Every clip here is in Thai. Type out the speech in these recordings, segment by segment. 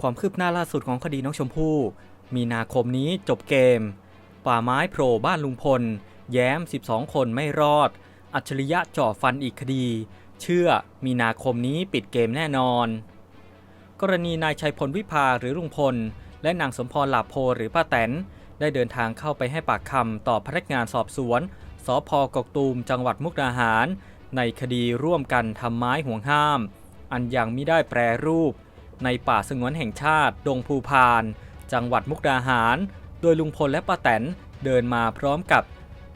ความคืบหน้าล่าสุดของคดีน้องชมพู่ มีนาคมนี้จบเกม ป่าไม้โผล่บ้านลุงพล แย้ม 12 คนไม่รอด อัจฉริยะจ่อฟันอีกคดี เชื่อมีนาคมนี้ปิดเกมแน่นอน กรณีนายชัยพลวิภาหรือลุงพล และนางสมพรหลาโพหรือป้าแตน ได้เดินทางเข้าไปให้ปากคำต่อพนักงานสอบสวนสพกกตูมจังหวัดมุกดาหาร ในคดีร่วมกันทำไม้ห่วงห้าม อันยังไม่ได้แปรรูป ในป่าสงวนแห่งชาติ ดงภูพาน จังหวัดมุกดาหาร โดยลุงพลและป้าแตนเดินมาพร้อมกับ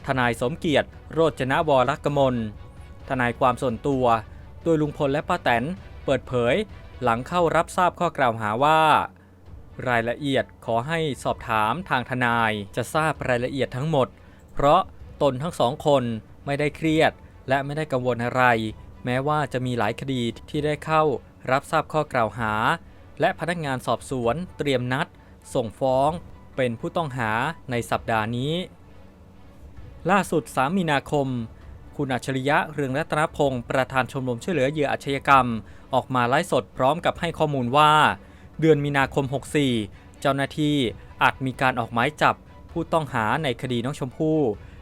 ทนายสมเกียรติ โรจนวรกมล ทนายความส่วนตัว โดยลุงพลและป้าแตนเปิดเผย หลังเข้ารับทราบข้อกล่าวหาว่า รายละเอียดขอให้สอบถามทางทนายจะทราบรายละเอียดทั้งหมด เพราะตนทั้งสองคนไม่ได้เครียดและไม่ได้กังวลอะไร แม้ว่าจะมีหลายคดีที่ได้เข้า รับทราบข้อกล่าวหา และพนักงานสอบสวนเตรียมนัด ส่งฟ้องเป็นผู้ต้องหาในสัปดาห์นี้ ล่าสุด 3 มีนาคม คุณอัจฉริยะเรืองรัตนพงศ์ประธานชมรมช่วยเหลือเหยื่ออาชญากรรม ออกมาไลฟ์สดพร้อมกับให้ข้อมูลว่า เดือนมีนาคม 64 เจ้าหน้าที่อาจมีการออกหมายจับผู้ต้องหาในคดีน้องชมพู่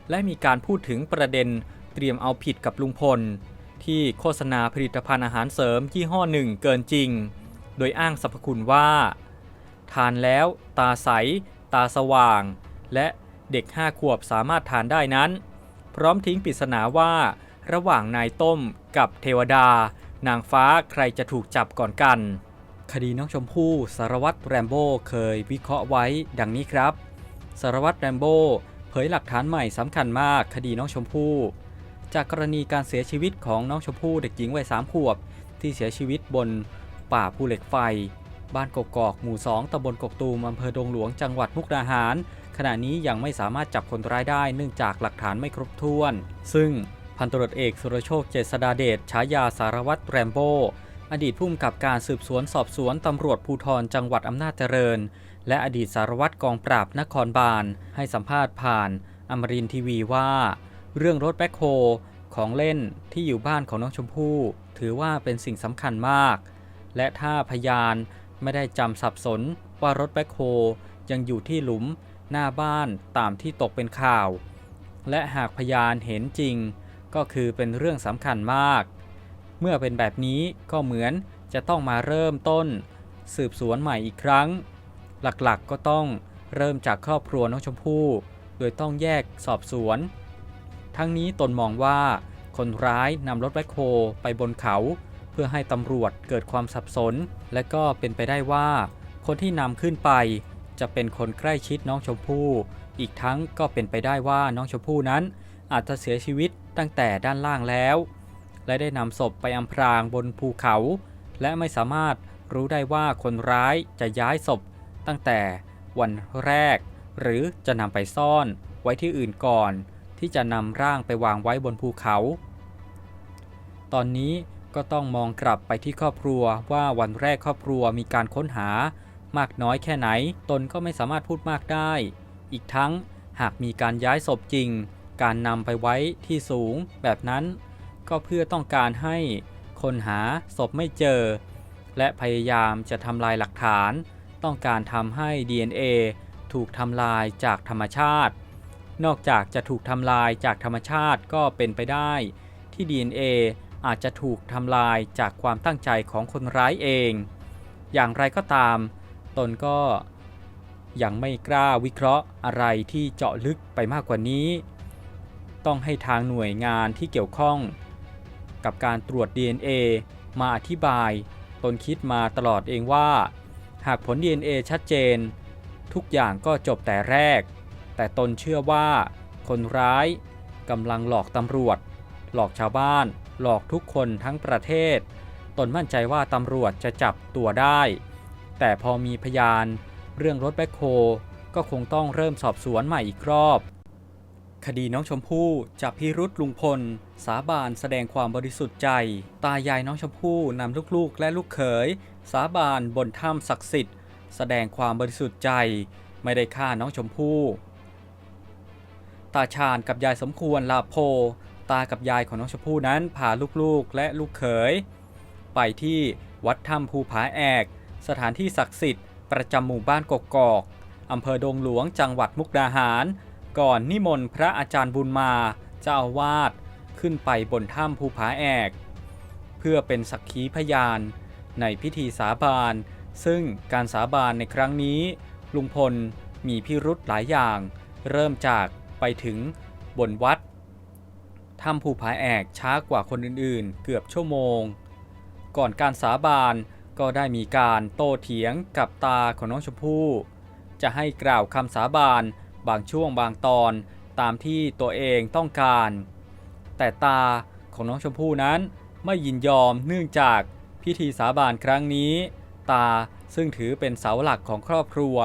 และมีการพูดถึงประเด็นเตรียมเอาผิดกับลุงพล ที่โฆษณาผลิตภัณฑ์อาหารเสริมยี่ห้อหนึ่งเกินจริง โดยอ้างสรรพคุณว่า ทานแล้ว ตาใส ตาสว่าง และเด็ก 5 ขวบสามารถทานได้นั้น พร้อมทิ้งปริศนาว่า ระหว่างนายต้มกับเทวดา นางฟ้าใครจะถูกจับก่อนกัน คดีน้องชมพู่สารวัตรแรมโบ้เคยวิเคราะห์ไว้ดังนี้ครับ สารวัตรแรมโบ้เผยหลักฐานใหม่สำคัญมากคดีน้องชมพู่ จากกรณีการเสียชีวิตของน้องชมพู่เด็กหญิงวัยสามขวบ ที่เสียชีวิตบนป่าภูเหล็กไฟ บ้านกกอกหมู่ 2ตำบลกกตูมอำเภอดงหลวงจังหวัดมุกดาหาร ขณะนี้ยังไม่สามารถจับคนร้ายได้เนื่องจากหลักฐานไม่ครบถ้วน ซึ่งพันตรวจเอกสุรโชคเจษดาเดชฉายาสารวัตรแรมโบ้อดีตผู้กำกับการสืบสวนสอบสวนตำรวจภูธรจังหวัดอำนาจเจริญ และอดีตสารวัตรกองปราบนครบาลให้สัมภาษณ์ผ่านอมรินทีวีว่า เรื่องรถแบ็คโฮของเล่นที่อยู่บ้านของน้องชมพู่ ถือว่าเป็นสิ่งสำคัญมาก และถ้าพยานไม่ได้จำสับสนว่ารถแบ็คโฮยังอยู่ที่หลุมหน้าบ้านตามที่ตกเป็นข่าว และหากพยานเห็นจริง ก็คือเป็นเรื่องสำคัญมาก เมื่อเป็นแบบนี้ก็เหมือนจะต้องมาเริ่มต้น สืบสวนใหม่อีกครั้ง หลักๆก็ต้องเริ่มจากครอบครัวน้องชมพู่ โดยต้องแยกสอบสวน ทั้งนี้ตนมองว่าคนร้ายนำรถแบคโฮไปบนเขา เพื่อให้ตำรวจเกิดความสับสน และก็เป็นไปได้ว่า คนที่นำขึ้นไป จะเป็นคนใกล้ชิดน้องชมพู่ อีกทั้งก็เป็นไปได้ว่าน้องชมพู่นั้น อาจจะเสียชีวิตตั้งแต่ด้านล่างแล้ว และได้นำศพไปอำพรางบนภูเขา และไม่สามารถรู้ได้ว่าคนร้ายจะย้ายศพ ตั้งแต่วันแรก หรือจะนำไปซ่อนไว้ที่อื่นก่อน ที่จะนำร่างไปวางไว้บนภูเขา ตอนนี้ก็ต้องมองกลับไปที่ครอบครัวว่าวันแรกครอบครัวมีการค้นหามากน้อยแค่ไหน ตนก็ไม่สามารถพูดมากได้ อีกทั้งหากมีการย้ายศพจริง การนำไปไว้ที่สูงแบบนั้น ก็เพื่อต้องการให้คนหาศพไม่เจอ และพยายามจะทำลายหลักฐาน ต้องการทำให้ DNA ถูกทำลายจากธรรมชาติ นอกจากจะถูกทำลายจากธรรมชาติก็เป็นไปได้ ที่ DNA อาจจะถูกทำลายจากความตั้งใจของคนร้ายเอง อย่างไรก็ตาม ตนก็ยังไม่กล้าวิเคราะห์อะไรที่เจาะลึกไปมากกว่านี้ ต้องให้ทางหน่วยงานที่เกี่ยวข้อง กับการตรวจ DNA มาอธิบาย ตนคิดมาตลอดเองว่า หากผล DNA ชัดเจน ทุกอย่างก็จบแต่แรก แต่ตนเชื่อว่า คนร้ายกำลังหลอกตำรวจ หลอกชาวบ้าน หลอกทุกคนทั้งประเทศ ตนมั่นใจว่าตำรวจจะจับตัวได้ แต่พอมีพยานเรื่องรถแบ็คโฮก็คงต้องเริ่มสอบสวนใหม่อีกรอบ คดีน้องชมพู่จับพิรุษลุงพล สาบานแสดงความบริสุทธิ์ใจ ตายายน้องชมพู่นำลูกๆ และลูกเขย สาบานบนถ้ำศักดิ์สิทธิ์ แสดงความบริสุทธิ์ใจ ไม่ได้ฆ่าน้องชมพู่ ตาชาญกับยายสมควรลาโพ ตากับยายของน้องชมพู่นั้นพาลูกๆและลูกเขย ไปที่วัดถ้ำภูผาแอก สถานที่ศักดิ์สิทธิ์ประจำหมู่บ้านกกอกอำเภอดงหลวงจังหวัดมุกดาหาร ก่อนนิมนต์พระอาจารย์บุญมา เจ้าอาวาสขึ้นไปบนถ้ำภูผาแอก เพื่อเป็นสักขีพยาน ในพิธีสาบาน ซึ่งการสาบานในครั้งนี้ ลุงพลมีพิรุธหลายอย่าง เริ่มจาก ไปถึงบนวัดถ้ำภูผาแอกช้ากว่าคนอื่นๆ เกือบชั่วโมง ก่อนการสาบานก็ได้มีการโต้เถียงกับตาของน้องชมพู่ จะให้กล่าวคำสาบานบางช่วงบางตอนตามที่ตัวเองต้องการ แต่ตาของน้องชมพู่นั้นไม่ยินยอมเนื่องจากพิธีสาบานครั้งนี้ ตาซึ่งถือเป็นเสาหลักของครอบครัว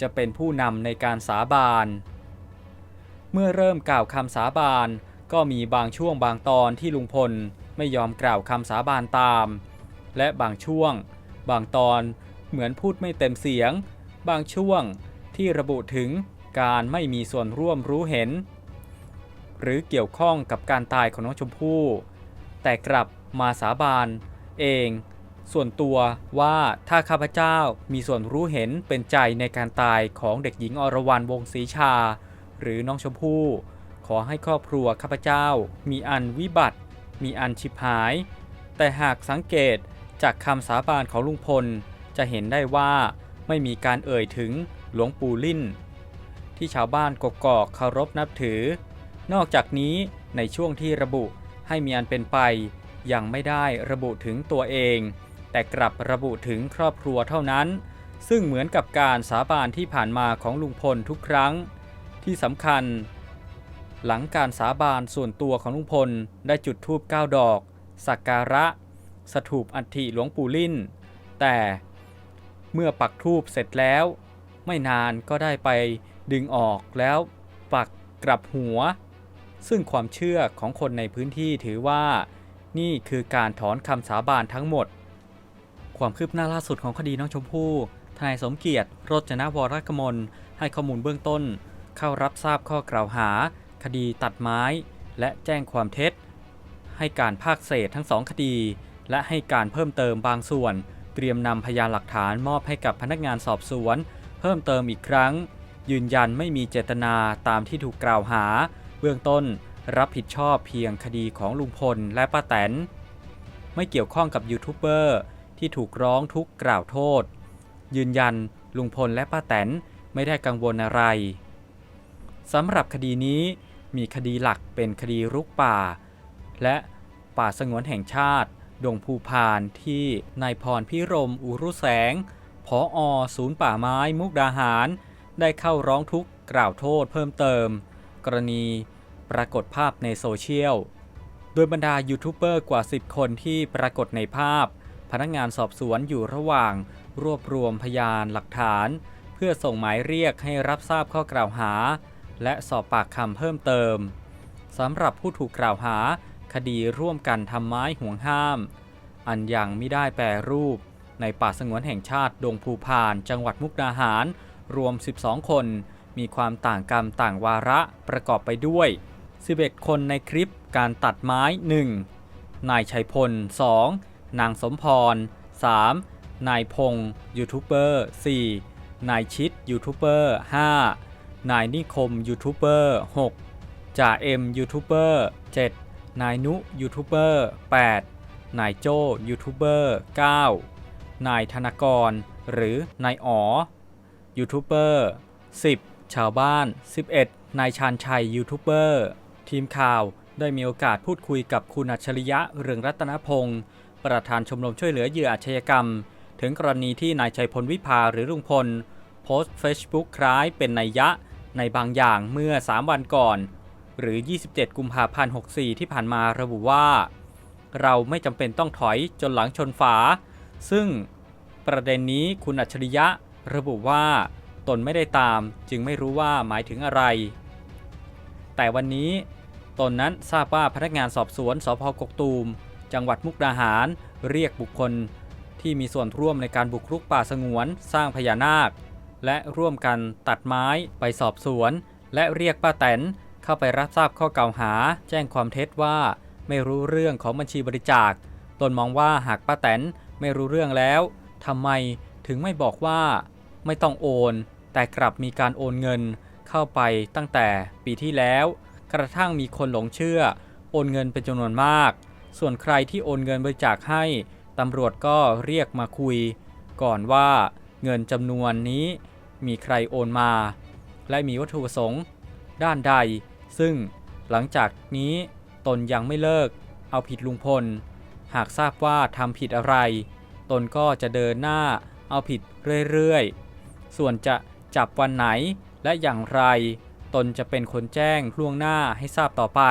จะเป็นผู้นำในการสาบาน เมื่อเริ่มกล่าวคำสาบาน ก็มีบางช่วงบางตอนที่ลุงพลไม่ยอมกล่าวคำสาบานตาม และบางช่วง บางตอนเหมือนพูดไม่เต็มเสียง บางช่วงที่ระบุถึงการไม่มีส่วนร่วมรู้เห็น หรือเกี่ยวข้องกับการตายของน้องชมพู่ แต่กลับมาสาบานเอง ส่วนตัวว่าถ้าข้าพเจ้ามีส่วนรู้เห็นเป็นใจในการตายของเด็กหญิงอรวรรณวงศรีชา หรือน้องชมพู่ ขอให้ครอบครัวข้าพเจ้า มีอันวิบัติ มีอันชิบหาย แต่หากสังเกตจากคำสาบานของลุงพล จะเห็นได้ว่าไม่มีการเอ่ยถึงหลวงปู่ลิ่น ที่ชาวบ้านกกอกเคารพนับถือ นอกจากนี้ในช่วงที่ระบุให้มีอันเป็นไป ยังไม่ได้ระบุถึงตัวเอง แต่กลับระบุถึงครอบครัวเท่านั้น ซึ่งเหมือนกับการสาบานที่ผ่านมาของลุงพลทุกครั้ง ที่สำคัญ หลังการสาบานส่วนตัวของลุงพลได้จุดธูป9ดอก สักการะ สถูปอัฐิหลวงปู่ลิ่น แต่เมื่อปักธูปเสร็จแล้ว ไม่นานก็ได้ไปดึงออกแล้วปักกลับหัว ซึ่งความเชื่อของคนในพื้นที่ถือว่า นี่คือการถอนคำสาบานทั้งหมด ความคืบหน้าล่าสุดของคดีน้องชมพู่ทนายสมเกียรติรจนวรกมลให้ข้อมูลเบื้องต้น เข้ารับทราบข้อกล่าวหา คดีตัดไม้ และแจ้งความเท็จ ให้การภาคเศษทั้งสองคดี และให้การเพิ่มเติมบางส่วน เตรียมนำพยานหลักฐานมอบให้กับพนักงานสอบสวน เพิ่มเติมอีกครั้ง ยืนยันไม่มีเจตนาตามที่ถูกกล่าวหา เบื้องต้นรับผิดชอบเพียงคดีของลุงพลและป้าแตน ไม่เกี่ยวข้องกับยูทูบเบอร์ที่ถูกร้องทุกกล่าวโทษ ยืนยันลุงพลและป้าแตนไม่ได้กังวลอะไร สำหรับคดีนี้มีคดีหลักเป็นคดีรุกป่า และป่าสงวนแห่งชาติ ดงภูพานที่นายพรพิรม อุรุแสงผออศูนย์ป่าไม้มุกดาหาร ได้เข้าร้องทุกข์กล่าวโทษเพิ่มเติม กรณีปรากฏภาพในโซเชียล โดยบรรดายูทูบเบอร์กว่า 10 คนที่ปรากฏในภาพ พนักงานสอบสวนอยู่ระหว่างรวบรวมพยานหลักฐาน เพื่อส่งหมายเรียกให้รับทราบข้อกล่าวหา และสอบปากคำเพิ่มเติมสำหรับผู้ถูกกล่าวหาคดีร่วมกันทำไม้ห่วงห้าม อันยังไม่ได้แปรรูป ในป่าสงวนแห่งชาติดงภูพาน จังหวัดมุกดาหาร รวม 12 คน มีความต่างกรรมต่างวาระประกอบไปด้วย 11 คนในคลิปการตัดไม้ 1. นายชัยพล 2. นางสมพร 3. นายพงยูทูบเบอร์ 4. นายชิดยูทูบเบอร์ 5. นายนิคมยูทูบเบอร์ 6. จ่าเอ็มยูทูบเบอร์ 7. นายนุยูทูบเบอร์ 8. นายโจยูทูบเบอร์ 9. นายธนากร หรือนายอ๋อยูทูบเบอร์10 ชาวบ้าน 11 นายชาญชัยยูทูบเบอร์ทีมข่าวได้มีโอกาสพูดคุยกับคุณอัจฉริยะเรืองรัตนพงศ์ประธานชมรมช่วยเหลือเหยื่ออาชญากรรม ถึงกรณีที่นายชัยพลวิภาหรือลุงพล โพสต์ Facebook คล้ายเป็นนัยยะ ในบางอย่างเมื่อ 3 วันก่อน หรือ 27 กุมภาพันธ์ 64 ที่ผ่านมาระบุว่า เราไม่จำเป็นต้องถอยจนหลังชนฝา ซึ่งประเด็นนี้คุณอัจฉริยะระบุว่า ตนไม่ได้ตามจึงไม่รู้ว่าหมายถึงอะไร แต่วันนี้ตนนั้นทราบว่าพนักงานสอบสวนสพกกตูม จังหวัดมุกดาหาร เรียกบุคคลที่มีส่วนร่วมในการบุกรุกป่าสงวน สร้างพญานาค และร่วมกันตัดไม้ไปสอบสวน และเรียกป้าแตนเข้าไปรับทราบข้อกล่าวหา แจ้งความเท็จว่า ไม่รู้เรื่องของบัญชีบริจาคตนมองว่าหากป้าแตนไม่รู้เรื่องแล้วทำไมถึงไม่บอกว่า ไม่ต้องโอน แต่กลับมีการโอนเงินเข้าไปตั้งแต่ปีที่แล้ว กระทั่งมีคนหลงเชื่อ โอนเงินเป็นจำนวนมาก ส่วนใครที่โอนเงินบริจาคให้ตำรวจก็เรียกมาคุย ก่อนว่าเงินจำนวนนี้ มีใครโอนมา และมีวัตถุประสงค์ด้านใด ซึ่งหลังจากนี้ตนยังไม่เลิกเอาผิดลุงพล หากทราบว่าทำผิดอะไร ตนก็จะเดินหน้าเอาผิดเรื่อยๆ ส่วนจะจับวันไหนและอย่างไร ตนจะเป็นคนแจ้งล่วงหน้าให้ทราบต่อไป